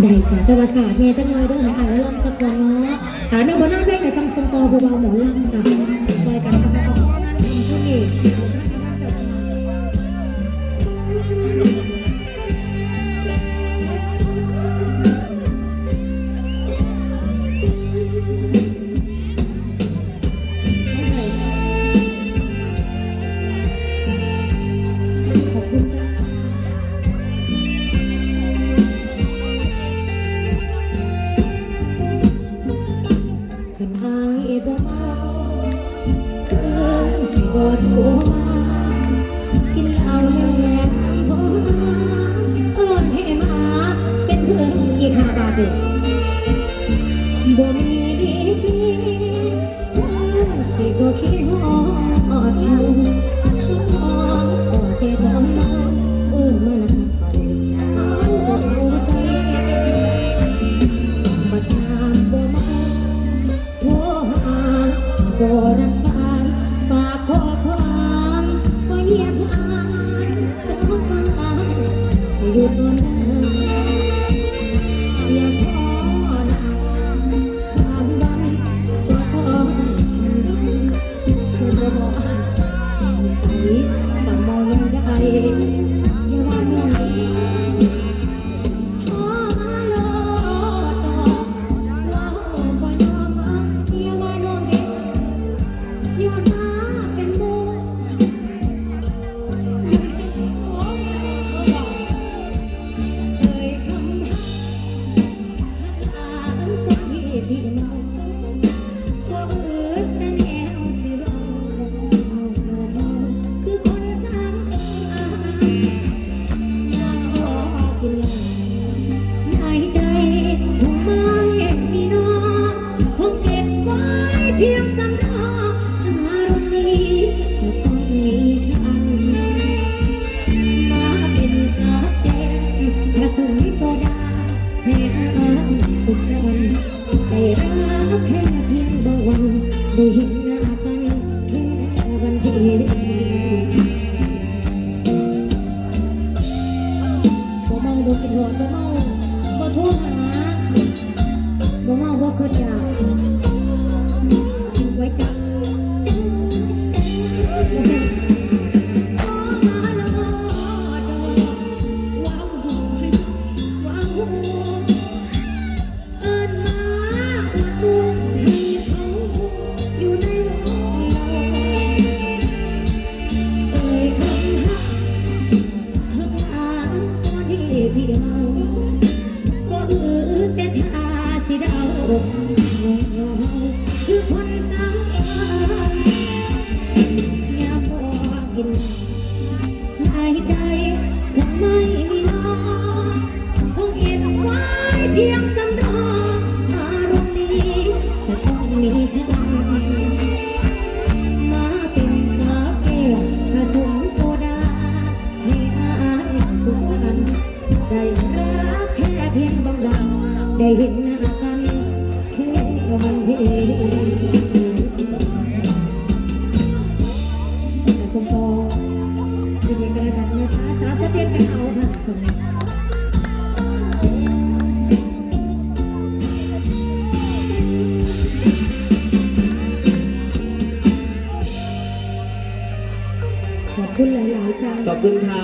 ได้จ้ะแต่ว่าศาสตร์เนี่ยจะน้อยเด้อให้อ่านแล้วลำสะกอนเนาะหาเนื้อบนน้ำได้แต่จังทรงตอผู้เบาหมอลำจ้ะซอยกันค่ะ สิบ่โทรมากินเหล้าแล้วใจบ่มาเอิ้นให้มาเป็นเพื่อนอีกห้าบาเด้อบ่มีดีดีเอิ้นสิบ่คิดฮอดเอาฮอดแต่ทำมาเกินเหาในใจคงไม่มีนอคงเก็บไว้เพียงสำรออารมณ์นี้จะต้องมีฉันมาเป็นกระเด็นผสมโซดาให้อาสุขสันต์ได้รักแค่เพียงบางวันได้เห็นหน้า ดูกินหัวจะเมา พี่เมาบ่อือแต่ทาสิเดาคื ได้รักแค่เพียงบางวันได้เห็นหน้ากันแค่วันเดียวผสมต่อเป็นกระดาษนะคะสามสเต็ปกันเอาค่ะสมขอบคุณหลายๆใจขอบคุณค่ะ